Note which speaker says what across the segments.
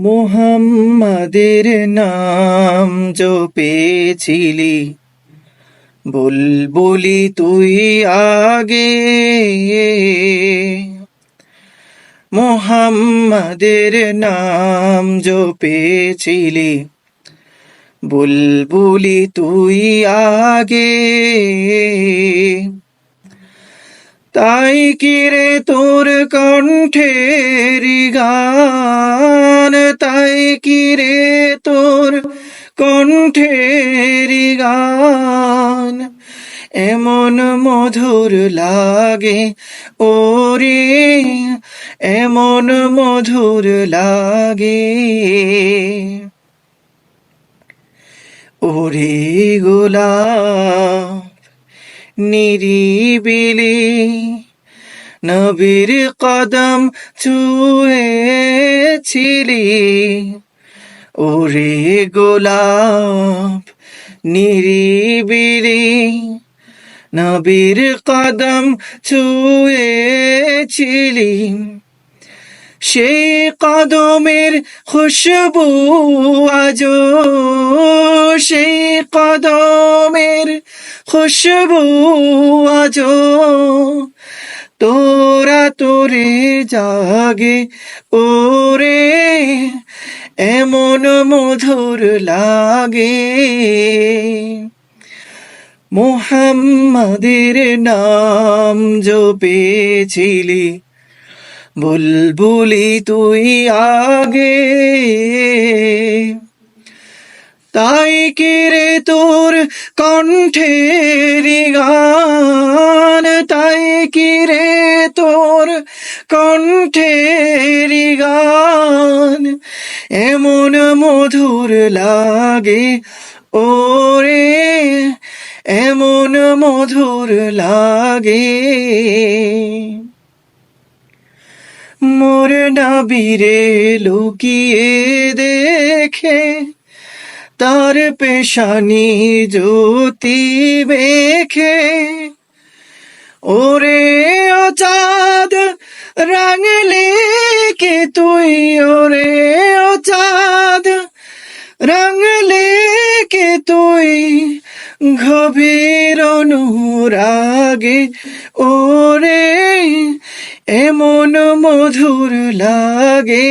Speaker 1: মোহাম্মদের নাম জপেছিলি। বুলবুলি তুই আগে মোহাম্মদের নাম জপেছিলি। বুলবুলি তুই আগে তাই কিরে তোর কণ্ঠের গান? তাই কিরে তোর কণ্ঠের গান? এমন মধুর লাগে ওরে, এমন মধুর লাগে। ওরে গোলাপ নিরিবিলি নবীর কদম ছুঁয়েছিলি। ওরে গোলাপ নিরিবিলি নবীর কদম ছুঁয়েছিলি। সেই কদমের খুশবু আজ সেই কদমের খুশবু আজ, তোরা তোরে জাগে ওরে, এমন মধুর লাগে। মোহাম্মদের নাম জপেছিলি, বুলবুলি তুই আগে। তাই কিরে তোর কণ্ঠের গান তাই কিরে তোর কণ্ঠের গান এমন মধুর লাগে ওরে, এমন মধুর লাগে। মোর নাবিরে লুকিয়ে দেখে তার পেশানি জ্যোতি বেখে ওরে ও চাঁদ রাঙলে কে তুই, ওরে ও চাঁদ রাঙলে কে তুই, গভীর অনুরাগে। ওরে এমন মধুর লাগে।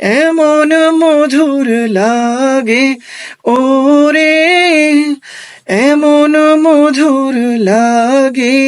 Speaker 1: এমন মধুর লাগে ওরে এমন মধুর লাগে।